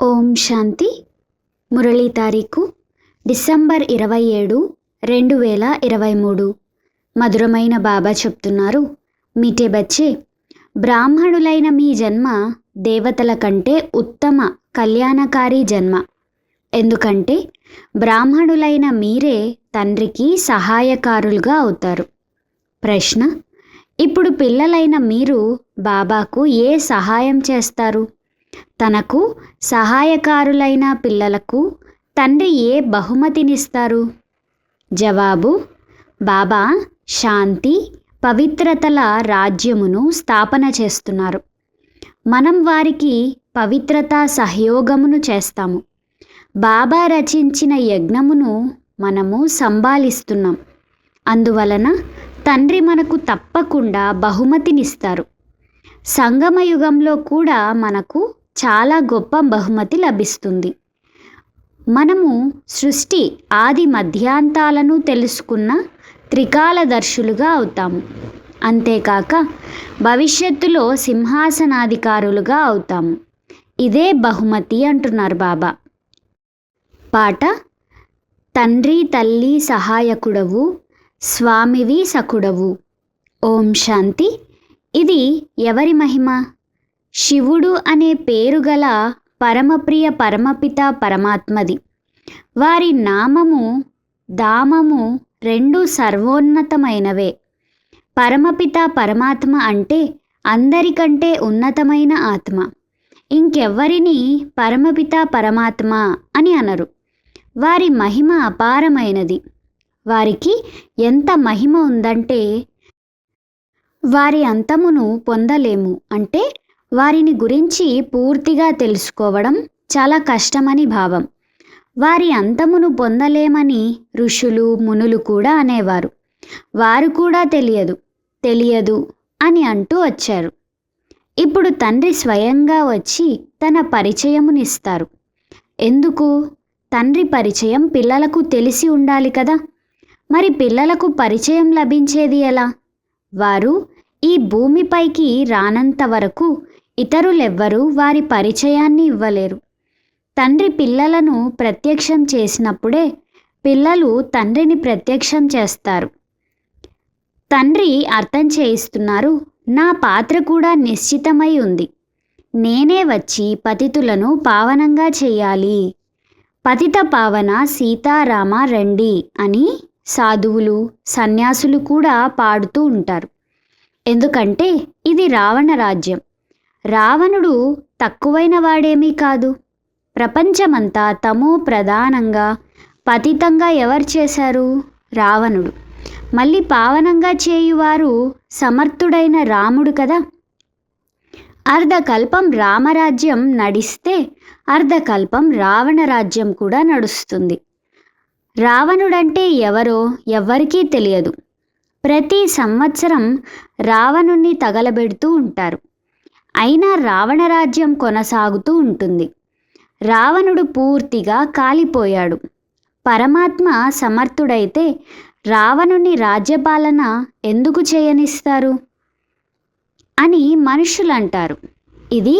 ఓం శాంతి. మురళీ తారీఖు డిసెంబర్ ఇరవై ఏడు రెండు వేల ఇరవై మూడు. మధురమైన బాబా చెప్తున్నారు మీటే బచ్చే. బ్రాహ్మణులైన మీ జన్మ దేవతల కంటే ఉత్తమ కళ్యాణకారి జన్మ. ఎందుకంటే బ్రాహ్మణులైన మీరే తండ్రికి సహాయకారులుగా అవుతారు. ప్రశ్న ఇప్పుడు పిల్లలైన మీరు బాబాకు ఏ సహాయం చేస్తారు? తనకు సహాయకారులైన పిల్లలకు తండ్రి ఏ బహుమతినిస్తారు? జవాబు బాబా శాంతి పవిత్రతల రాజ్యమును స్థాపన చేస్తున్నారు. మనం వారికి పవిత్రత సహయోగమును చేస్తాము. బాబా రచించిన యజ్ఞమును మనము సంభాలిస్తున్నాం. అందువలన తండ్రి మనకు తప్పకుండా బహుమతినిస్తారు. సంగమయుగంలో కూడా మనకు చాలా గొప్ప బహుమతి లభిస్తుంది. మనము సృష్టి ఆది మధ్యాంతాలను తెలుసుకున్న త్రికాలదర్శులుగా అవుతాము. అంతేకాక భవిష్యత్తులో సింహాసనాధికారులుగా అవుతాము. ఇదే బహుమతి అంటున్నారు బాబా. పాట తండ్రి తల్లి సహాయకుడవు స్వామివి సకుడవు. ఓం శాంతి. ఇది ఎవరి మహిమ? శివుడు అనే పేరు గల పరమప్రియ పరమపిత పరమాత్మది. వారి నామము దామము రెండు సర్వోన్నతమైనవే. పరమపిత పరమాత్మ అంటే అందరికంటే ఉన్నతమైన ఆత్మ. ఇంకెవ్వరిని పరమపిత పరమాత్మ అని అనరు. వారి మహిమ అపారమైనది. వారికి ఎంత మహిమ ఉందంటే వారి అంతమును పొందలేము. అంటే వారిని గురించి పూర్తిగా తెలుసుకోవడం చాలా కష్టమని భావం. వారి అంతమును పొందలేమని ఋషులు మునులు కూడా అనేవారు. వారు కూడా తెలియదు తెలియదు అని అంటూ వచ్చారు. ఇప్పుడు తండ్రి స్వయంగా వచ్చి తన పరిచయమునిస్తారు. ఎందుకు? తండ్రి పరిచయం పిల్లలకు తెలిసి ఉండాలి కదా. మరి పిల్లలకు పరిచయం లభించేది ఎలా? వారు ఈ భూమిపైకి రానంత వరకు ఇతరులెవ్వరూ వారి పరిచయాన్ని ఇవ్వలేరు. తండ్రి పిల్లలను ప్రత్యక్షం చేసినప్పుడే పిల్లలు తండ్రిని ప్రత్యక్షం చేస్తారు. తండ్రి అర్థం చేయిస్తున్నారు నా పాత్ర కూడా నిశ్చితమై ఉంది. నేనే వచ్చి పతితులను పావనంగా చేయాలి. పతిత పావన సీతారామ రండి అని సాధువులు సన్యాసులు కూడా పాడుతూ ఉంటారు. ఎందుకంటే ఇది రావణ రాజ్యం. రావణుడు తక్కువైన వాడేమీ కాదు. ప్రపంచమంతా తమో ప్రధానంగా పతితంగా ఎవరు చేశారు? రావణుడు. మళ్ళీ పావనంగా చేయువారు సమర్థుడైన రాముడు కదా? అర్ధకల్పం రామరాజ్యం నడిస్తే అర్ధకల్పం రావణ రాజ్యం కూడా నడుస్తుంది. రావణుడంటే ఎవరో ఎవ్వరికీ తెలియదు. ప్రతి సంవత్సరం రావణుణ్ణి తగలబెడుతూ ఉంటారు. అయినా రావణ రాజ్యం కొనసాగుతూ ఉంటుంది. రావణుడు పూర్తిగా కాలిపోయాడు. పరమాత్మ సమర్థుడైతే రావణుని రాజ్యపాలన ఎందుకు చేయనిస్తారు? అని మనుషులు అంటారు ఇది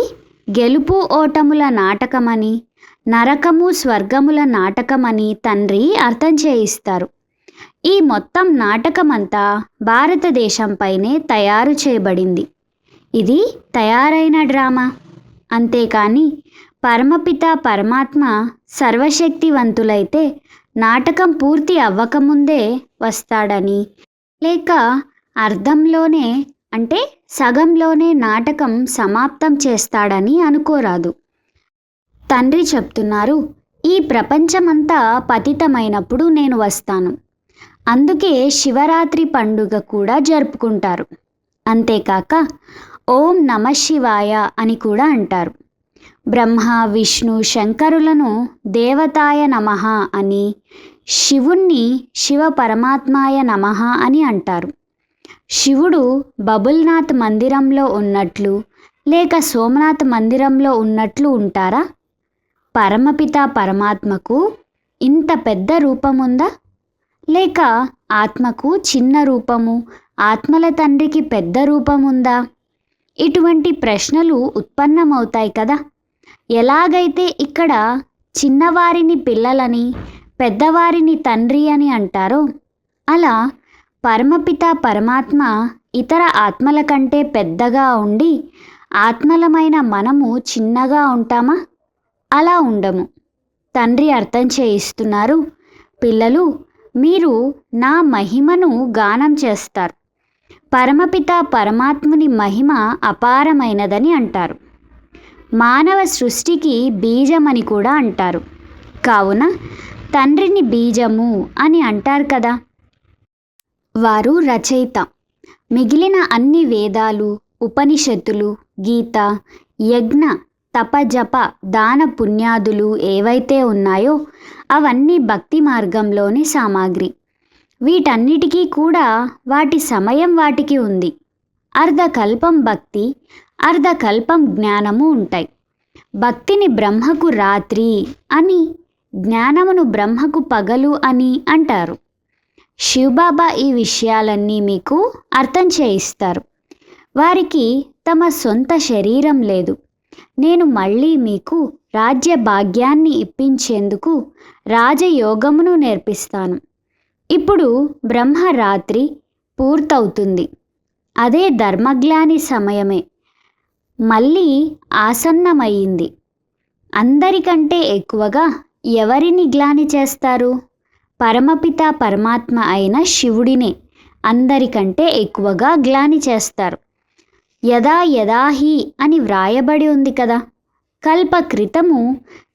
గెలుపు ఓటముల నాటకమని నరకము స్వర్గముల నాటకమని తండ్రి అర్థం చేయిస్తారు. ఈ మొత్తం నాటకమంతా భారతదేశంపైనే తయారు చేయబడింది. ఇది తయారైన డ్రామా. అంతేకాని పరమపిత పరమాత్మ సర్వశక్తివంతులైతే నాటకం పూర్తి అవ్వకముందే వస్తాడని. లేక అర్థంలోనే అంటే సగంలోనే నాటకం సమాప్తం చేస్తాడని అనుకోరాదు. తండ్రి చెప్తున్నారు ఈ ప్రపంచమంతా పతితమైనప్పుడు నేను వస్తాను. అందుకే శివరాత్రి పండుగ కూడా జరుపుకుంటారు. అంతేకాక ఓం నమ శివాయ అని కూడా అంటారు. బ్రహ్మ విష్ణు శంకరులను దేవతాయ నమ అని శివుణ్ణి శివ పరమాత్మాయ నమ అని అంటారు. శివుడు బబుల్నాథ్ మందిరంలో ఉన్నట్లు లేక సోమనాథ్ మందిరంలో ఉన్నట్లు ఉంటారా? పరమపిత పరమాత్మకు ఇంత పెద్ద రూపముందా? లేక ఆత్మకు చిన్న రూపము ఆత్మల తండ్రికి పెద్ద రూపముందా? ఇటువంటి ప్రశ్నలు ఉత్పన్నమవుతాయి కదా. ఎలాగైతే ఇక్కడ చిన్నవారిని పిల్లలని పెద్దవారిని తండ్రి అని అంటారో అలా పరమపిత పరమాత్మ ఇతర ఆత్మల కంటే పెద్దగా ఉండి ఆత్మలమైన మనము చిన్నగా ఉంటామా? అలా ఉండము. తండ్రి అర్థం చేయిస్తున్నారు పిల్లలు మీరు నా మహిమను గానం చేస్తారు. పరమపిత పరమాత్ముని మహిమ అపారమైనదని అంటారు. మానవ సృష్టికి బీజమని కూడా అంటారు. కావున తండ్రిని బీజము అని అంటారు కదా. వారు రచయిత. మిగిలిన అన్ని వేదాలు ఉపనిషత్తులు గీత యజ్ఞ తపజప దాన పుణ్యాదులు ఏవైతే ఉన్నాయో అవన్నీ భక్తి మార్గంలోని సామాగ్రి. వీటన్నిటికీ కూడా వాటి సమయం వాటికి ఉంది. అర్ధకల్పం భక్తి అర్ధకల్పం జ్ఞానము ఉంటాయి. భక్తిని బ్రహ్మకు రాత్రి అని జ్ఞానమును బ్రహ్మకు పగలు అని అంటారు. శివబాబా ఈ విషయాలన్నీ మీకు అర్థం చేయిస్తారు. వారికి తమ సొంత శరీరం లేదు. నేను మళ్ళీ మీకు రాజ్య భాగ్యాన్ని ఇప్పించేందుకు రాజయోగమును నేర్పిస్తాను. ఇప్పుడు బ్రహ్మరాత్రి పూర్తవుతుంది. అదే ధర్మగ్లాని సమయమే. మళ్ళీ ఆసన్నమయ్యింది అందరికంటే ఎక్కువగా ఎవరిని గ్లాని చేస్తారు? పరమపిత పరమాత్మ అయిన శివుడినే అందరికంటే ఎక్కువగా గ్లాని చేస్తారు. యదా యదాహి అని వ్రాయబడి ఉంది కదా. కల్ప క్రితము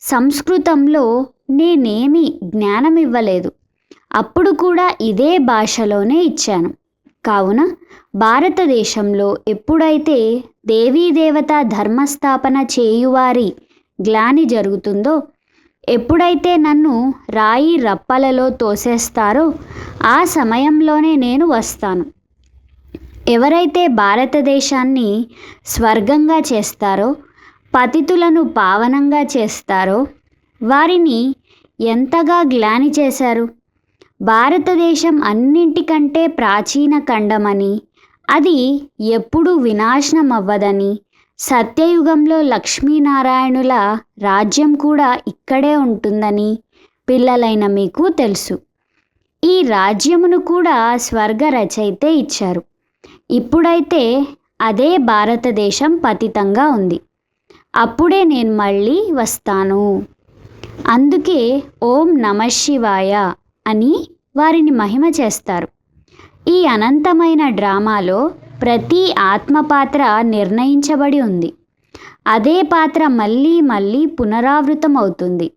సంస్కృతంలో నేనేమి జ్ఞానం ఇవ్వలేదు అప్పుడు కూడా ఇదే భాషలోనే ఇచ్చాను. కావున భారతదేశంలో ఎప్పుడైతే దేవీదేవత ధర్మస్థాపన చేయువారి గ్లాని జరుగుతుందో ఎప్పుడైతే నన్ను రాయి రప్పలలో తోసేస్తారో ఆ సమయంలోనే నేను వస్తాను. ఎవరైతే భారతదేశాన్ని స్వర్గంగా చేస్తారో పతితులను పావనంగా చేస్తారో వారిని ఎంతగా గ్లాని చేశారు? భారతదేశం అన్నింటికంటే ప్రాచీన ఖండమని అది ఎప్పుడూ వినాశనం అవ్వదని సత్యయుగంలో లక్ష్మీనారాయణుల రాజ్యం కూడా ఇక్కడే ఉంటుందని పిల్లలైన మీకు తెలుసు. ఈ రాజ్యమును కూడా స్వర్గ రచయితే ఇచ్చారు. ఇప్పుడైతే అదే భారతదేశం పతితంగా ఉంది. అప్పుడే నేను మళ్ళీ వస్తాను. అందుకే ఓం నమ శివాయ. అని వారిని మహిమ చేస్తారు. ఈ అనంతమైన డ్రామాలో ప్రతి ఆత్మ పాత్ర నిర్ణయించబడి ఉంది. అదే పాత్ర మళ్ళీ మళ్ళీ పునరావృతం అవుతుంది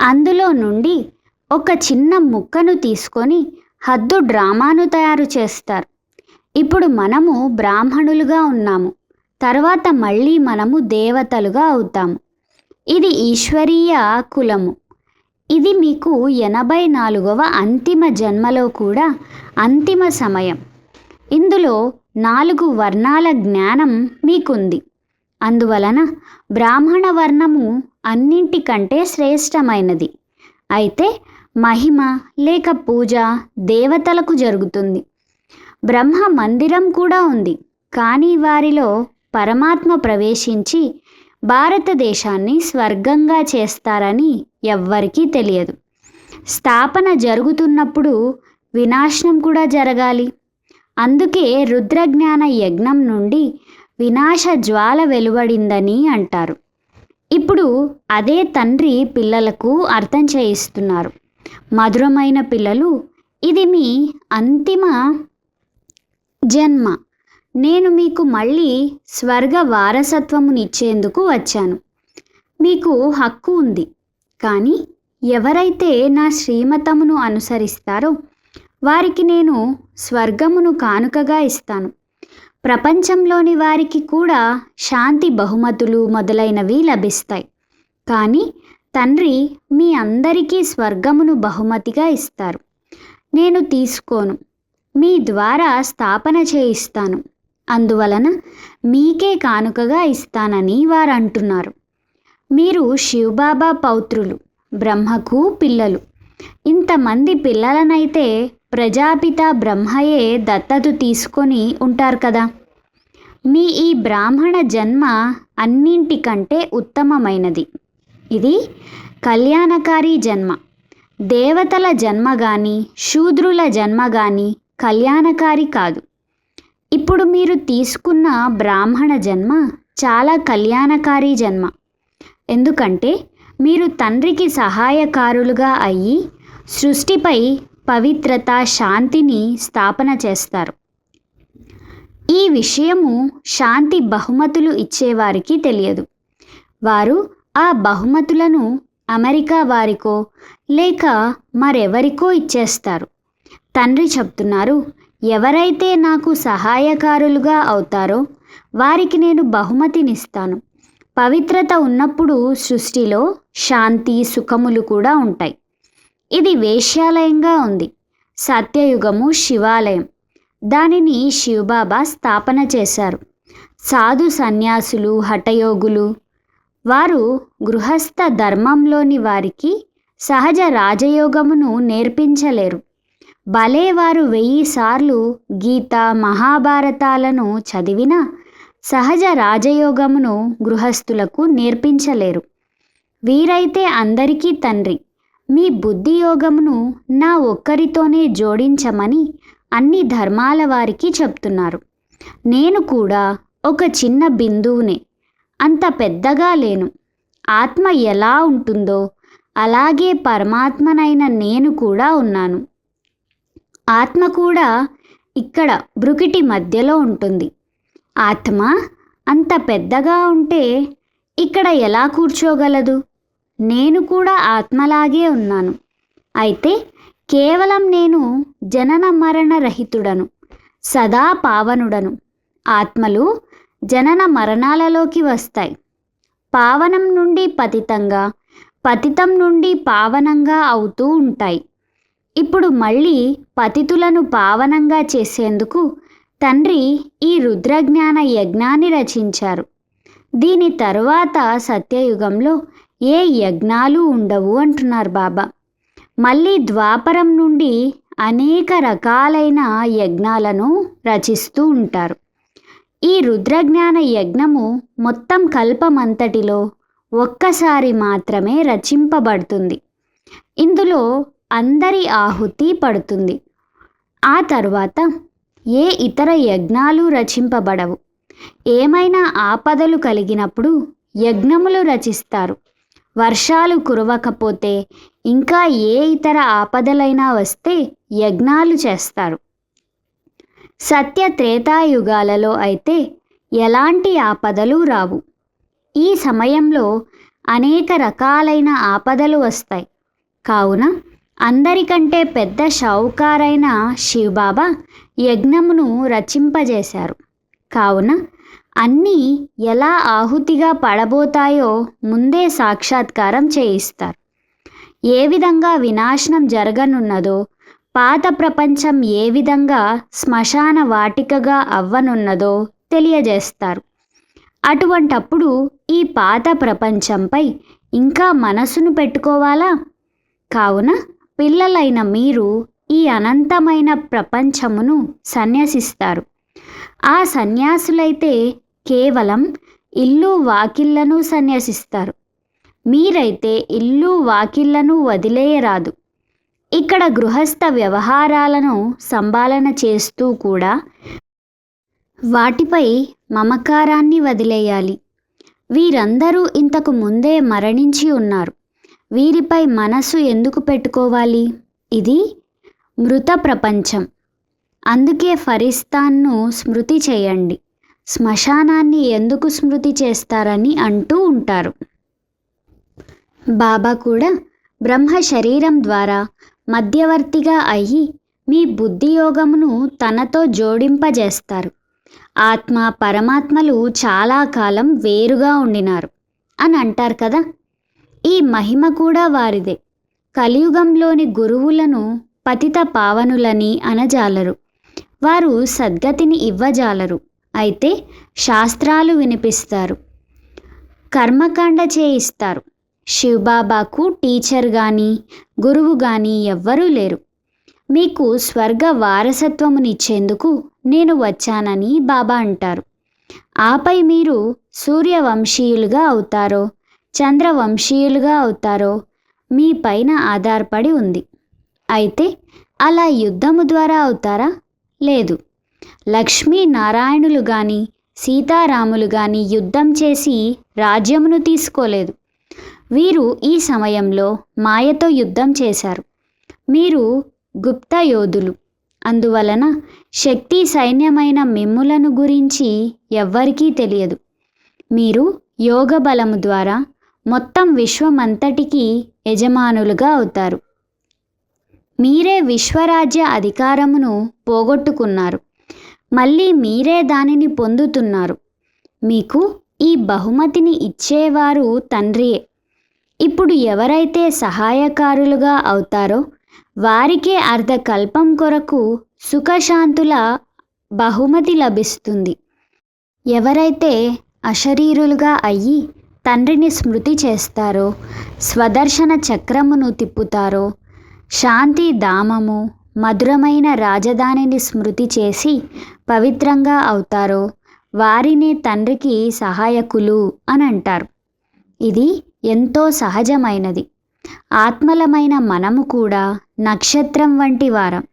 అందులో నుండి ఒక చిన్న ముక్కను తీసుకొని హద్దు డ్రామాను తయారు చేస్తారు. ఇప్పుడు మనము బ్రాహ్మణులుగా ఉన్నాము. తర్వాత మళ్ళీ మనము దేవతలుగా అవుతాము. ఇది ఈశ్వరీయ కులము. ఇది మీకు ఎనభై నాలుగవ అంతిమ జన్మలో కూడా అంతిమ సమయం. ఇందులో నాలుగు వర్ణాల జ్ఞానం మీకుంది. అందువలన బ్రాహ్మణ వర్ణము అన్నింటికంటే శ్రేష్టమైనది. అయితే మహిమ లేక పూజ దేవతలకు జరుగుతుంది. బ్రహ్మ మందిరం కూడా ఉంది. కానీ వారిలో పరమాత్మ ప్రవేశించి భారతదేశాన్ని స్వర్గంగా చేస్తారని ఎవ్వరికీ తెలియదు. స్థాపన జరుగుతున్నప్పుడు వినాశనం కూడా జరగాలి. అందుకే రుద్రజ్ఞాన యజ్ఞం నుండి వినాశ జ్వాల వెలువడిందని అంటారు. ఇప్పుడు అదే తండ్రి పిల్లలకు అర్థం చేయిస్తున్నారు. మధురమైన పిల్లలు ఇది మీ అంతిమ జన్మ. నేను మీకు మళ్ళీ స్వర్గ వారసత్వమునిచ్చేందుకు వచ్చాను. మీకు హక్కు ఉంది. కానీ ఎవరైతే నా శ్రీమతమును అనుసరిస్తారో వారికి నేను స్వర్గమును కానుకగా ఇస్తాను. ప్రపంచంలోని వారికి కూడా శాంతి బహుమతులు మొదలైనవి లభిస్తాయి. కానీ తండ్రి మీ అందరికీ స్వర్గమును బహుమతిగా ఇస్తారు. నేను తీసుకోను మీ ద్వారా స్థాపన చేయిస్తాను. అందువలన మీకే కానుకగా ఇస్తానని వారు అంటున్నారు మీరు శివబాబా పౌత్రులు బ్రహ్మకు పిల్లలు. ఇంతమంది పిల్లలనైతే ప్రజాపిత బ్రహ్మయే దత్తత తీసుకొని ఉంటారు కదా. మీ ఈ బ్రాహ్మణ జన్మ అన్నింటికంటే ఉత్తమమైనది. ఇది కళ్యాణకారి జన్మ. దేవతల జన్మ కానీ శూద్రుల జన్మ కానీ కళ్యాణకారి కాదు. ఇప్పుడు మీరు తీసుకున్న బ్రాహ్మణ జన్మ చాలా కళ్యాణకారి జన్మ. ఎందుకంటే మీరు తండ్రికి సహాయకారులుగా అయ్యి సృష్టిపై పవిత్రత శాంతిని స్థాపన చేస్తారు. ఈ విషయము శాంతి బహుమతులు ఇచ్చేవారికి తెలియదు. వారు ఆ బహుమతులను అమెరికా వారికో లేక మరెవరికో ఇచ్చేస్తారు. తండ్రి చెప్తున్నారు ఎవరైతే నాకు సహాయకారులుగా అవుతారో వారికి నేను బహుమతినిస్తాను. పవిత్రత ఉన్నప్పుడు సృష్టిలో శాంతి సుఖములు కూడా ఉంటాయి. ఇది వేశ్యాలయంగా ఉంది. సత్యయుగము శివాలయం. దానిని శివబాబా స్థాపన చేశారు. సాధు సన్యాసులు హఠయోగులు. వారు గృహస్థ ధర్మంలోని వారికి సహజ రాజయోగమును నేర్పించలేరు. భలే వారు వెయ్యి సార్లు గీత మహాభారతాలను చదివినా సహజ రాజయోగమును గృహస్థులకు నేర్పించలేరు. వీరైతే అందరికీ తండ్రి. మీ బుద్ధి యోగమును నా ఒక్కరితోనే జోడించమని అన్ని ధర్మాల వారికి చెప్తున్నారు. నేను కూడా ఒక చిన్న బిందువునే. అంత పెద్దగా లేను. ఆత్మ ఎలా ఉంటుందో అలాగే పరమాత్మనైన నేను కూడా ఉన్నాను. ఆత్మ కూడా ఇక్కడ బ్రుకిటి మధ్యలో ఉంటుంది. ఆత్మ అంత పెద్దగా ఉంటే ఇక్కడ ఎలా కూర్చోగలదు? నేను కూడా ఆత్మలాగే ఉన్నాను. అయితే కేవలం నేను జనన మరణ రహితుడను సదా పావనుడను. ఆత్మలు జనన మరణాలలోకి వస్తాయి. పావనం నుండి పతితంగా పతితం నుండి పావనంగా అవుతూ ఉంటాయి. ఇప్పుడు మళ్ళీ పతితులను పావనంగా చేసేందుకు తండ్రి ఈ రుద్రజ్ఞాన యజ్ఞాన్ని రచించారు. దీని తరువాత సత్యయుగంలో ఏ యజ్ఞాలు ఉండవు అంటున్నారు బాబా. మళ్ళీ ద్వాపరం నుండి అనేక రకాలైన యజ్ఞాలను రచిస్తూ ఉంటారు. ఈ రుద్రజ్ఞాన యజ్ఞము మొత్తం కల్పమంతటిలో ఒక్కసారి మాత్రమే రచింపబడుతుంది. ఇందులో అందరి ఆహుతి పడుతుంది. ఆ తర్వాత ఏ ఇతర యజ్ఞాలు రచింపబడవు. ఏమైనా ఆపదలు కలిగినప్పుడు యజ్ఞములు రచిస్తారు. వర్షాలు కురవకపోతే ఇంకా ఏ ఇతర ఆపదలైనా వస్తే యజ్ఞాలు చేస్తారు. సత్య త్రేతాయుగాలలో అయితే ఎలాంటి ఆపదలు రావు. ఈ సమయంలో అనేక రకాలైన ఆపదలు వస్తాయి. కావున అందరికంటే పెద్ద షావుకారైన శివబాబా యజ్ఞమును రచింపజేశారు. కావున అన్నీ ఎలా ఆహుతిగా పడబోతాయో ముందే సాక్షాత్కారం చేయిస్తారు. ఏ విధంగా వినాశనం జరగనున్నదో పాత ప్రపంచం ఏ విధంగా శ్మశాన వాటికగా అవ్వనున్నదో తెలియజేస్తారు. అటువంటప్పుడు ఈ పాత ప్రపంచంపై ఇంకా మనసును పెట్టుకోవాలా? కావున పిల్లలైన మీరు ఈ అనంతమైన ప్రపంచమును సన్యసిస్తారు. ఆ సన్యాసులైతే కేవలం ఇల్లు వాకిళ్ళను సన్యసిస్తారు. మీరైతే ఇల్లు వాకిళ్ళను వదిలేయరాదు. ఇక్కడ గృహస్థ వ్యవహారాలను సంభాలన చేస్తూ కూడా వాటిపై మమకారాన్ని వదిలేయాలి. వీరందరూ ఇంతకు ముందే మరణించి ఉన్నారు. వీరిపై మనసు ఎందుకు పెట్టుకోవాలి? ఇది మృత ప్రపంచం. అందుకే ఫరిస్తాన్ను స్మృతి చేయండి. శ్మశానాన్ని ఎందుకు స్మృతి చేస్తారని అంటూ ఉంటారు. బాబా కూడా బ్రహ్మ శరీరం ద్వారా మధ్యవర్తిగా అయ్యి మీ బుద్ధియోగమును తనతో జోడింపజేస్తారు. ఆత్మ పరమాత్మలు చాలా కాలం వేరుగా ఉండినారు అని అంటారు కదా. ఈ మహిమ కూడా వారిదే. కలియుగంలోని గురువులను పతిత పావనులని అనజాలరు. వారు సద్గతిని ఇవ్వజాలరు. అయితే శాస్త్రాలు వినిపిస్తారు. కర్మకాండ చేయిస్తారు. శివబాబాకు టీచర్ కానీ గురువు కానీ ఎవ్వరూ లేరు. మీకు స్వర్గ వారసత్వమునిచ్చేందుకు నేను వచ్చానని బాబా అంటారు. ఆపై మీరు సూర్యవంశీయులుగా అవుతారో చంద్రవంశీయులుగా అవుతారో మీ పైన ఆధారపడి ఉంది. అయితే అలా యుద్ధము ద్వారా అవుతారా? లేదు. లక్ష్మీ నారాయణులు కానీ సీతారాములు కానీ యుద్ధం చేసి రాజ్యమును తీసుకోలేదు. వీరు ఈ సమయంలో మాయతో యుద్ధం చేశారు. మీరు గుప్త యోధులు. అందువలన శక్తి సైన్యమైన మిమ్ములను గురించి ఎవ్వరికీ తెలియదు. మీరు యోగ బలము ద్వారా మొత్తం విశ్వమంతటికి యజమానులుగా అవుతారు. మీరే విశ్వరాజ్య అధికారమును పోగొట్టుకున్నారు. మళ్ళీ మీరే దానిని పొందుతున్నారు. మీకు ఈ బహుమతిని ఇచ్చేవారు తండ్రియే. ఇప్పుడు ఎవరైతే సహాయకారులుగా అవుతారో వారికే అర్ధకల్పం కొరకు సుఖశాంతుల బహుమతి లభిస్తుంది. ఎవరైతే అశరీరులుగా అయ్యి తండ్రిని స్మృతి చేస్తారో స్వదర్శన చక్రమును తిప్పుతారో శాంతి ధామము మధురమైన రాజధానిని స్మృతి చేసి పవిత్రంగా అవుతారో వారిని తండ్రికి సహాయకులు అని అంటారు. ఇది ఎంతో సహజమైనది. ఆత్మలమైన మనము కూడా నక్షత్రం వంటి వారం.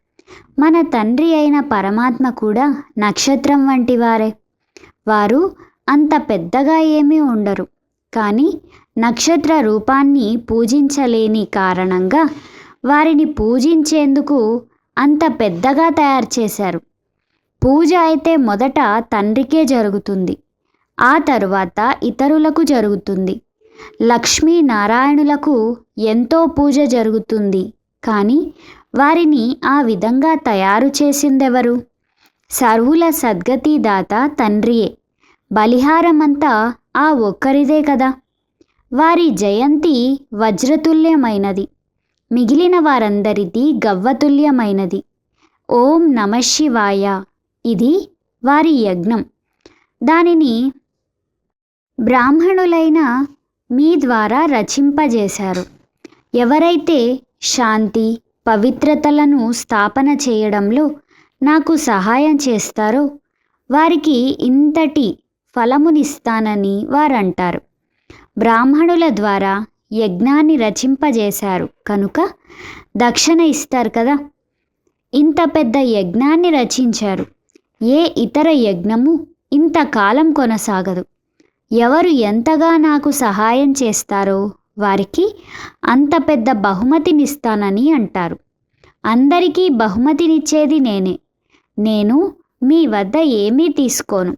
మన తండ్రి అయిన పరమాత్మ కూడా నక్షత్రం వంటి వారే. వారు అంత పెద్దగా ఏమీ ఉండరు. కానీ నక్షత్ర రూపాన్ని పూజించలేని కారణంగా వారిని పూజించేందుకు అంత పెద్దగా తయారు చేశారు. పూజ అయితే మొదట తండ్రికే జరుగుతుంది. ఆ తరువాత ఇతరులకు జరుగుతుంది. లక్ష్మీ నారాయణులకు ఎంతో పూజ జరుగుతుంది. కానీ వారిని ఆ విధంగా తయారు చేసిందెవరు? సర్వుల సద్గతి దాత తండ్రియే. బలిహారమంతా ఆ ఒక్కరిదే కదా. వారి జయంతి వజ్రతుల్యమైనది. మిగిలిన వారందరిది గవ్వతుల్యమైనది. ఓం నమ శివాయ. ఇది వారి యజ్ఞం. దానిని బ్రాహ్మణులైన మీ ద్వారా రచింపజేశారు. ఎవరైతే శాంతి పవిత్రతలను స్థాపన చేయడంలో నాకు సహాయం చేస్తారో వారికి ఇంతటి ఫలమునిస్తానని వారంటారు. బ్రాహ్మణుల ద్వారా యజ్ఞాన్ని రచింపజేశారు. కనుక దక్షిణ ఇస్తారు కదా? ఇంత పెద్ద యజ్ఞాన్ని రచించారు. ఏ ఇతర యజ్ఞము ఇంతకాలం కొనసాగదు. ఎవరు ఎంతగా నాకు సహాయం చేస్తారో వారికి అంత పెద్ద బహుమతినిస్తానని అంటారు. అందరికీ బహుమతినిచ్చేది నేనే. నేను మీ వద్ద ఏమీ తీసుకోను.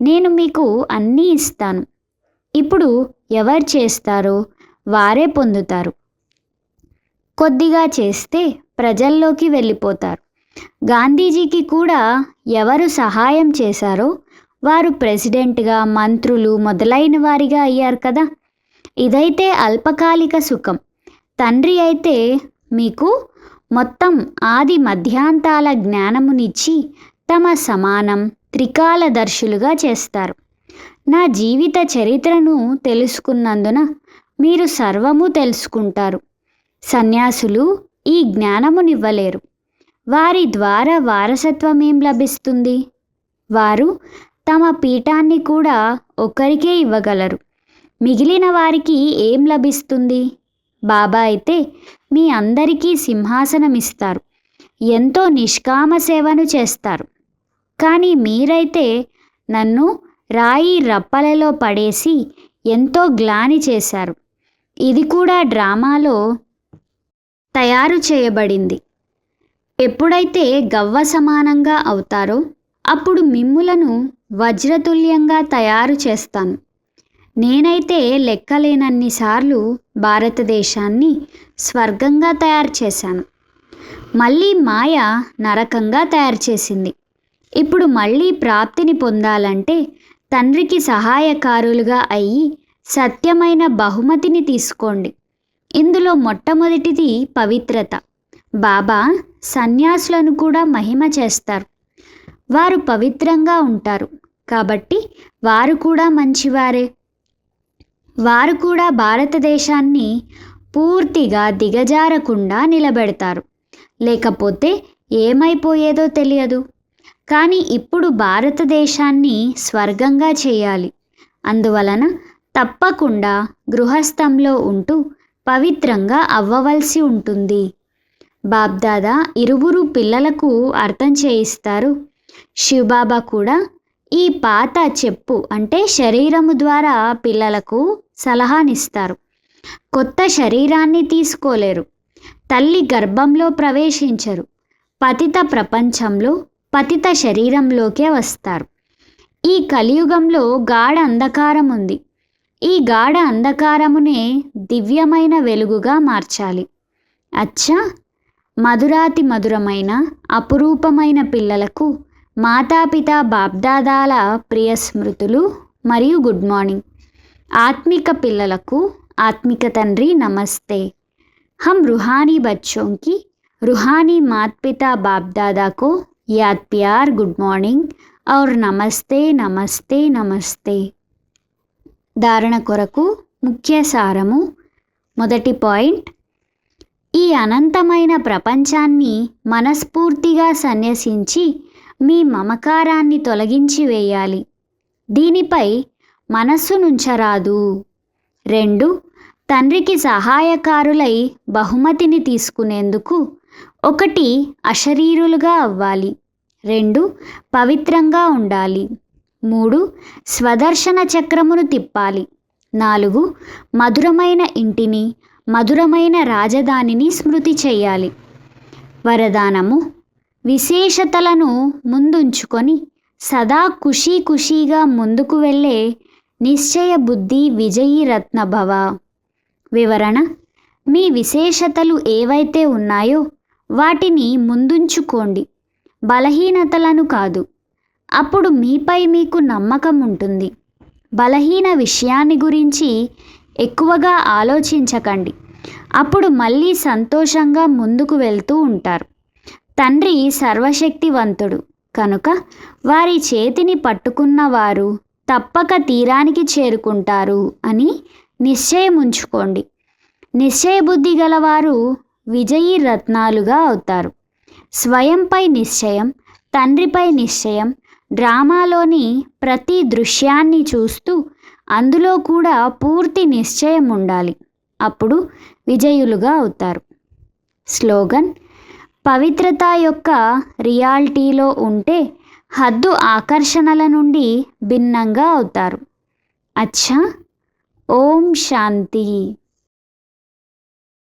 నేను మీకు అన్నీ ఇస్తాను. ఇప్పుడు ఎవరు చేస్తారో వారే పొందుతారు. కొద్దిగా చేస్తే ప్రజల్లోకి వెళ్ళిపోతారు. గాంధీజీకి కూడా ఎవరు సహాయం చేశారో వారు ప్రెసిడెంట్గా మంత్రులు మొదలైన వారిగా అయ్యారు కదా. ఇదైతే అల్పకాలిక సుఖం. తండ్రి అయితే మీకు మొత్తం ఆది మధ్యాంతాల జ్ఞానమునిచ్చి తమ సమానం త్రికాలదర్శులుగా చేస్తారు. నా జీవిత చరిత్రను తెలుసుకున్నందున మీరు సర్వము తెలుసుకుంటారు. సన్యాసులు ఈ జ్ఞానమునివ్వలేరు. వారి ద్వారా వారసత్వం ఏం లభిస్తుంది? వారు తమ పీఠాన్ని కూడా ఒకరికే ఇవ్వగలరు. మిగిలిన వారికి ఏం లభిస్తుంది? బాబా అయితే మీ అందరికీ సింహాసనం ఇస్తారు ఎంతో నిష్కామ సేవను చేస్తారు. కానీ మీరైతే నన్ను రాయి రప్పలలో పడేసి ఎంతో గ్లాని చేశారు. ఇది కూడా డ్రామాలో తయారు చేయబడింది. ఎప్పుడైతే గవ్వ సమానంగా అవుతారో అప్పుడు మిమ్ములను వజ్రతుల్యంగా తయారు చేస్తాను. నేనైతే లెక్కలేనన్నిసార్లు భారతదేశాన్ని స్వర్గంగా తయారు చేశాను. మళ్ళీ మాయ నరకంగా తయారు చేసింది. ఇప్పుడు మళ్ళీ ప్రాప్తిని పొందాలంటే తండ్రికి సహాయకారులుగా అయ్యి సత్యమైన బహుమతిని తీసుకోండి. ఇందులో మొట్టమొదటిది పవిత్రత. బాబా సన్యాసులను కూడా మహిమ చేస్తారు. వారు పవిత్రంగా ఉంటారు. కాబట్టి వారు కూడా మంచివారే. వారు కూడా భారతదేశాన్ని పూర్తిగా దిగజారకుండా నిలబెడతారు. లేకపోతే ఏమైపోయేదో తెలియదు. కానీ ఇప్పుడు భారతదేశాన్ని స్వర్గంగా చేయాలి. అందువలన తప్పకుండా గృహస్థంలో ఉంటూ పవిత్రంగా అవ్వవలసి ఉంటుంది. బాబ్దాదా ఇరువురు పిల్లలకు అర్థం చేయిస్తారు. శివబాబా కూడా ఈ పాత చెప్పు అంటే శరీరము ద్వారా పిల్లలకు సలహానిస్తారు. కొత్త శరీరాన్ని తీసుకోలేరు. తల్లి గర్భంలో ప్రవేశించరు. పతిత ప్రపంచంలో పతిత శరీరంలోకే వస్తారు. ఈ కలియుగంలో గాఢ అంధకారం ఉంది ఈ గాఢ అంధకారమునే దివ్యమైన వెలుగుగా మార్చాలి అచ్చా మధురాతి మధురమైన అపురూపమైన పిల్లలకు మాతాపిత బాబ్దాదాల ప్రియ స్మృతులు మరియు గుడ్ మార్నింగ్ ఆత్మిక పిల్లలకు ఆత్మిక తండ్రి నమస్తే हम रूहानी बच्चों की रूहानी मात पिता बाप दादा को याद प्यार गुड मॉर्निंग और నమస్తే నమస్తే నమస్తే ధారణ కొరకు ముఖ్య సారము. మొదటి పాయింట్. ఈ అనంతమైన ప్రపంచాన్ని మనస్ఫూర్తిగా సన్యసించి మీ మమకారాన్ని తొలగించి వేయాలి. దీనిపై మనస్సు నుంచరాదు. రెండు. తండ్రికి సహాయకారులై బహుమతిని తీసుకునేందుకు ఒకటి అశరీరులుగా అవ్వాలి. రెండు. పవిత్రంగా ఉండాలి. మూడు స్వదర్శన చక్రమును తిప్పాలి. నాలుగు మధురమైన ఇంటిని మధురమైన రాజధానిని స్మృతి చేయాలి. వరదానము విశేషతలను ముందుంచుకొని సదా ఖుషీ ఖుషీగా ముందుకు వెళ్ళే నిశ్చయ బుద్ధి విజయీ రత్నభవ. వివరణ మీ విశేషతలు ఏవైతే ఉన్నాయో వాటిని ముందుంచుకోండి. బలహీనతలను కాదు. అప్పుడు మీపై మీకు నమ్మకం ఉంటుంది. బలహీన విషయాన్ని గురించి ఎక్కువగా ఆలోచించకండి. అప్పుడు మళ్ళీ సంతోషంగా ముందుకు వెళ్తూ ఉంటారు. తండ్రి సర్వశక్తివంతుడు. కనుక వారి చేతిని పట్టుకున్నవారు తప్పక తీరానికి చేరుకుంటారు అని నిశ్చయం ఉంచుకోండి. నిశ్చయబుద్ధి గలవారు విజయీ రత్నాలుగా అవుతారు. స్వయంపై నిశ్చయం తండ్రిపై నిశ్చయం డ్రామాలోని ప్రతి దృశ్యాన్ని చూస్తూ అందులో కూడా పూర్తి నిశ్చయం ఉండాలి. అప్పుడు విజయులుగా అవుతారు. స్లోగన్ పవిత్రత యొక్క రియాలిటీలో ఉంటే హద్దు ఆకర్షణల నుండి భిన్నంగా అవుతారు. అచ్చా ఓం శాంతి.